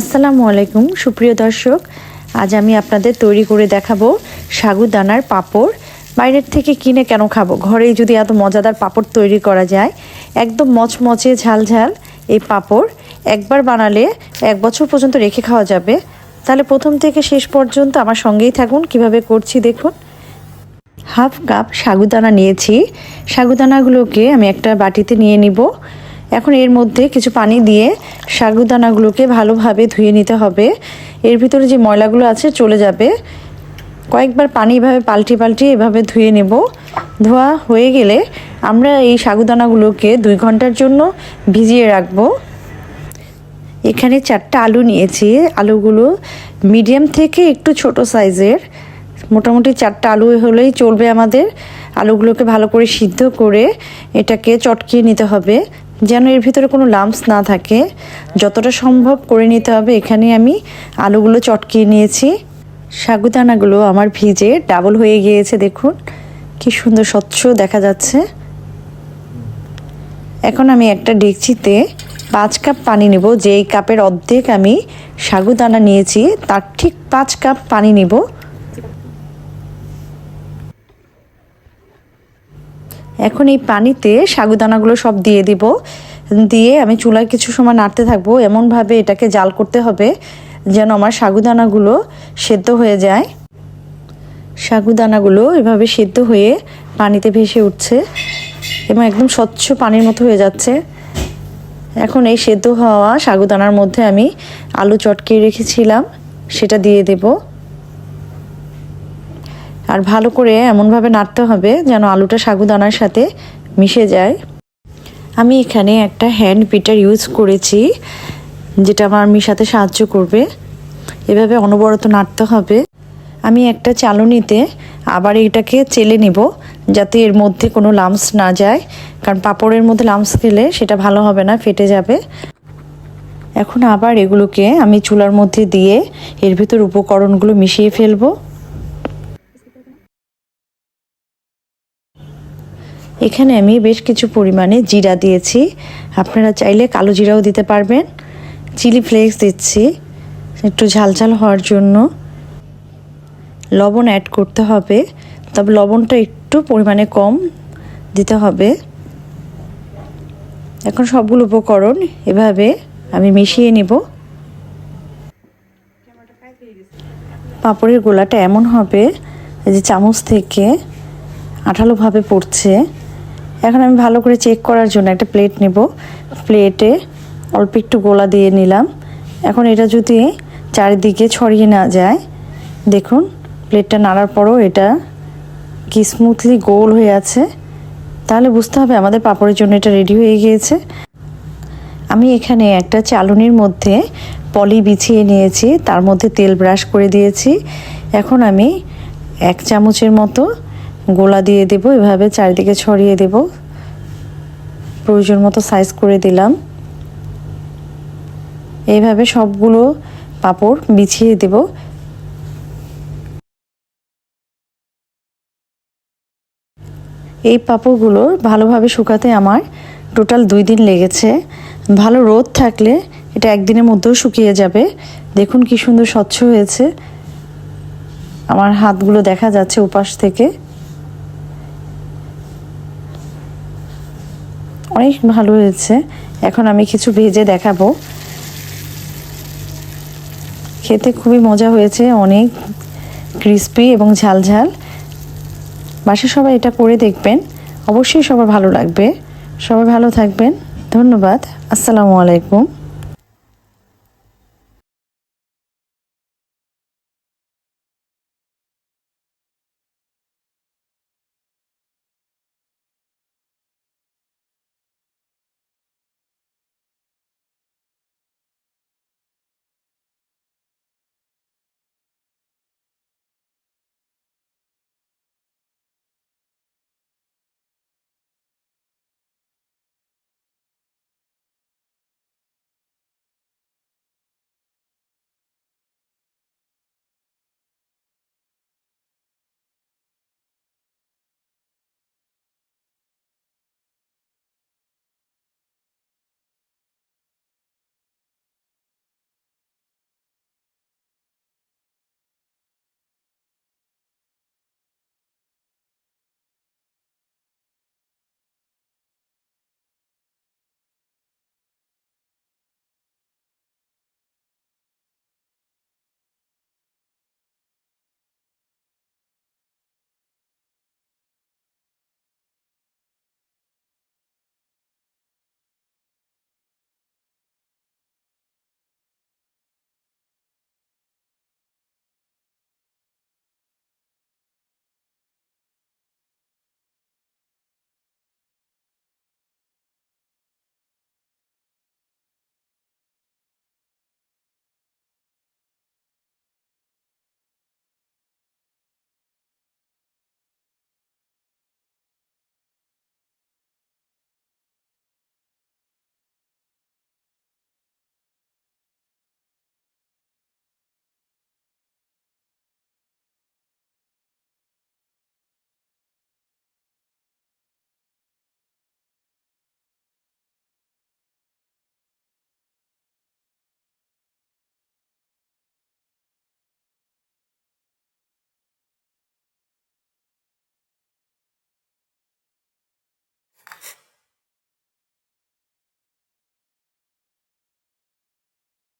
আসসালামু আলাইকুম, সুপ্রিয় দর্শক। আজ আমি আপনাদের তৈরি করে দেখাবো সাগুদানার পাঁপড়। বাইরের থেকে কিনে কেন খাব? ঘরেই যদি এত মজাদার পাঁপড় তৈরি করা যায়, একদম মচমচে ঝালঝাল এই পাঁপড় একবার বানালে এক বছর পর্যন্ত রেখে খাওয়া যাবে। তাহলে প্রথম থেকে শেষ পর্যন্ত আমার সঙ্গেই থাকুন। কীভাবে করছি দেখুন। হাফ কাপ সাগুদানা নিয়েছি। সাগুদানাগুলোকে আমি একটা বাটিতে নিয়ে নিব। এখন এর মধ্যে কিছু পানি দিয়ে সাগুদানাগুলোকে ভালোভাবে ধুয়ে নিতে হবে। এর ভিতরে যে ময়লাগুলো আছে চলে যাবে। কয়েকবার পানি এভাবে পাল্টি পাল্টি এভাবে ধুয়ে নেব। ধোয়া হয়ে গেলে আমরা এই সাগুদানাগুলোকে দুই ঘণ্টার জন্য ভিজিয়ে রাখব। এখানে চারটা আলু নিয়েছি। আলুগুলো মিডিয়াম থেকে একটু ছোট সাইজের। মোটামুটি চারটা আলু হলেই চলবে আমাদের। আলুগুলোকে ভালো করে সিদ্ধ করে এটাকে চটকিয়ে নিতে হবে। যেন এর ভিতরে কোনো লাম্পস না থাকে। যতটা সম্ভব করে নিতে হবে। এখানে আমি আলুগুলো চটকিয়ে নিয়েছি। সাগুদানাগুলো আমার ভিজে ডাবল হয়ে গিয়েছে, দেখুন। কি সুন্দর স্বচ্ছ দেখা যাচ্ছে। এখন আমি একটা ডেকচিতে পাঁচ কাপ পানি নেব। যেই কাপের অর্ধেক আমি সাগুদানা নিয়েছি, তার ঠিক পাঁচ কাপ পানি নেব। এখন এই পানিতে সাগুদানাগুলো সব দিয়ে দিব। দিয়ে আমি চুলায় কিছু সময় নাড়তে থাকব। এমনভাবে এটাকে জাল করতে হবে যেন আমার সাগুদানাগুলো সেদ্ধ হয়ে যায়। সাগুদানাগুলো এভাবে সেদ্ধ হয়ে পানিতে ভেসে উঠছে এবং একদম স্বচ্ছ পানির মতো হয়ে যাচ্ছে। এখন এই সেদ্ধ হওয়া সাগুদানার মধ্যে আমি আলু চটকিয়ে রেখেছিলাম, সেটা দিয়ে দেব। আর ভালো করে এমনভাবে নাড়তে হবে যেন আলুটা সাগুদানার সাথে মিশে যায়। আমি এখানে একটা হ্যান্ড পিটার ইউজ করেছি, যেটা আমার মিশাতে সাহায্য করবে। এভাবে অনবরত নাড়তে হবে। আমি একটা চালনিতে আবার এটাকে চেলে নিব, যাতে এর মধ্যে কোনো লামস না যায়। কারণ পাঁপড়ের মধ্যে লামস খেলে সেটা ভালো হবে না, ফেটে যাবে। এখন আবার এগুলোকে আমি চুলার মধ্যে দিয়ে এর ভিতর উপকরণগুলো মিশিয়ে ফেলব। এখানে আমি বেশ কিছু পরিমাণে জিরা দিয়েছি। আপনারা চাইলে কালো জিরাও দিতে পারবেন। চিলি ফ্লেক্স দিচ্ছি। একটু ঝালঝাল হওয়ার জন্য। লবণ অ্যাড করতে হবে। তবে লবণটা একটু পরিমাণে কম দিতে হবে। এখন সবগুলো উপকরণ এভাবে আমি মিশিয়ে নিব। পাঁপড়ের গোলাটা এমন হবে যে চামচ থেকে আঠালোভাবে পড়ছে। এখন আমি ভালো করে চেক করার জন্য একটা প্লেট নেব। প্লেটে অল্প একটু গোলা দিয়ে নিলাম। এখন এটা যদি চারিদিকে ছড়িয়ে না যায়, দেখুন প্লেটটা নাড়ার পরও এটা কি স্মুথলি গোল হয়ে আছে। তাহলে বুঝতে হবে আমাদের পাঁপড়ের জন্য এটা রেডি হয়ে গিয়েছে। আমি এখানে একটা চালনির মধ্যে পলি বিছিয়ে নিয়েছি, তার মধ্যে তেল ব্রাশ করে দিয়েছি। এখন আমি এক চামচের মতো গোলা দিয়ে দেব, এভাবে চারিদিকে ছড়িয়ে দেব। প্রয়োজন মতো সাইজ করে দিলাম। এইভাবে সবগুলো পাপড় বিছিয়ে দেব। এই পাপড়গুলো ভালোভাবে শুকাতে আমার টোটাল দুই দিন লেগেছে। ভালো রোদ থাকলে এটা একদিনের মধ্যেও শুকিয়ে যাবে। দেখুন কি সুন্দর স্বচ্ছ হয়েছে। আমার হাতগুলো দেখা যাচ্ছে উপাস থেকে। অনেক ভালো হয়েছে। এখন আমি কিছু ভেজে দেখাবো। খেতে খুবই মজা হয়েছে, অনেক ক্রিস্পি এবং ঝালঝাল। বাসা সবাই এটা করে দেখবেন। অবশ্যই সবার ভালো লাগবে। সবাই ভালো থাকবেন। ধন্যবাদ। আসসালামু আলাইকুম।